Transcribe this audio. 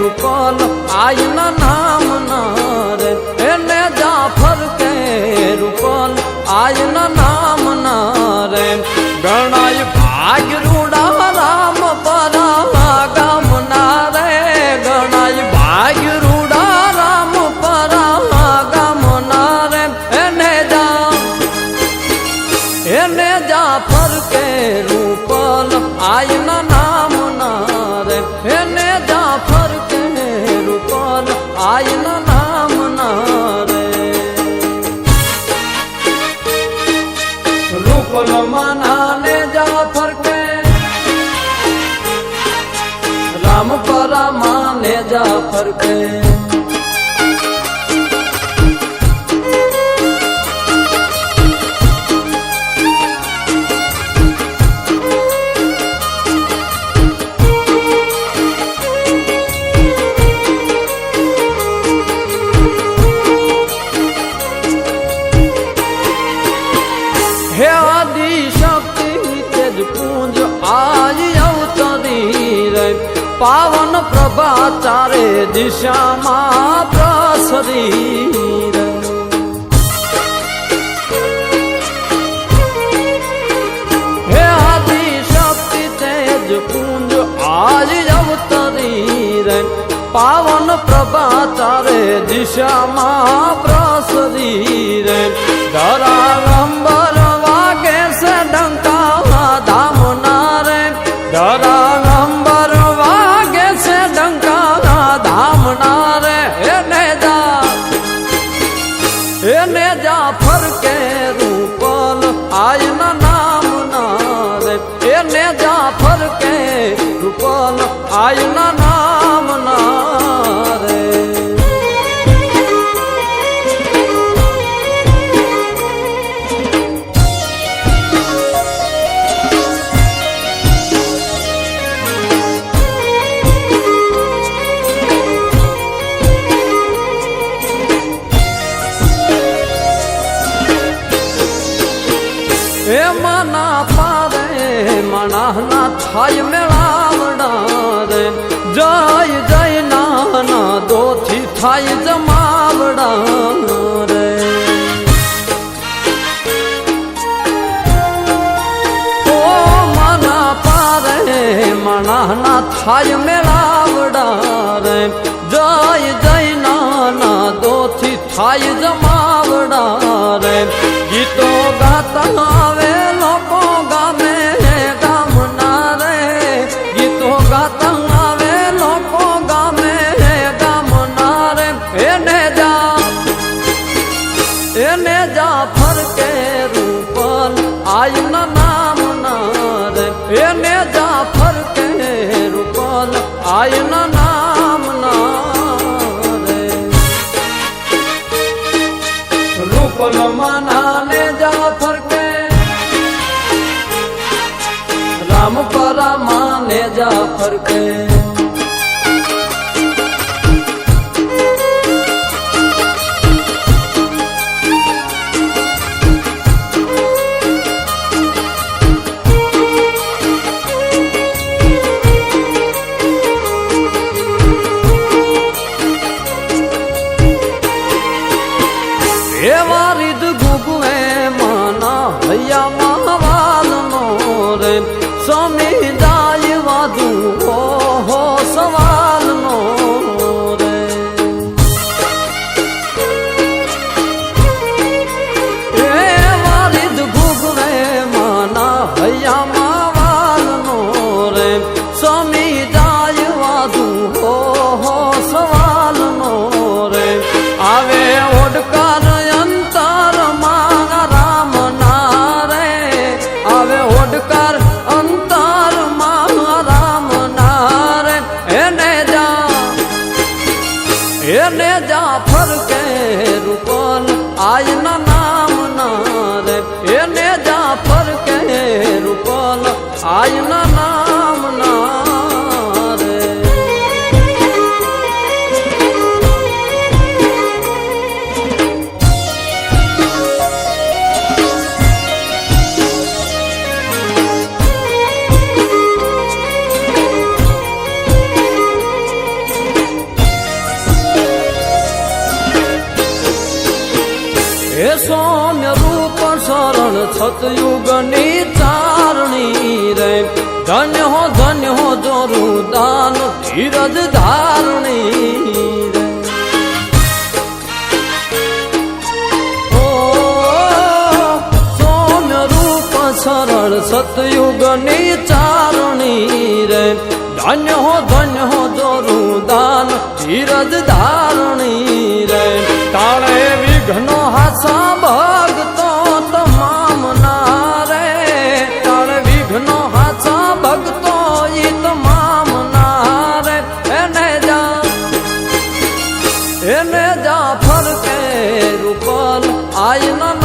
રૂપલ આઈના નામ ના રે. હેને જાફર કે રૂપલ આઈના નામ ના રે. ગણાય આયના નામ ના રે. રૂપલ માનાને જાફર કે રામ પરા માને જાફર કે આદિ શક્તિ તેજ પુંજ આજ અવતરી રે પાવન પ્રભા ચારે દિશામાં પ્રસરી રે હે આદિ શક્તિ તેજ પુંજ આજ અવતરી રે પાવન પ્રભા ચારે દિશામાં આયના નામ ના રે. એ મના પારે મના ના થાય મેળાવડા રે જય જય નાના દોથી થાય જમાવડા રે. ઓ મના પારે મના ના થાય મેળાવડા રે. જય જય નાના દોથી થાય જમાવડા એને રૂપલ આયુ નામ ના રે એને માને જાફર કે એવા સતયુગની ચારણી રે. ધન્ય હો ધન્ય હો જોરું દાન ધીરજ ધારણી સરળ સતયુગની ચારણી રે. ધન્ય હો ધન્ય હો જોરું દાન ધીરજ ધારણી રે. તાળે વિઘ્નો હાસા ભગતો જાફર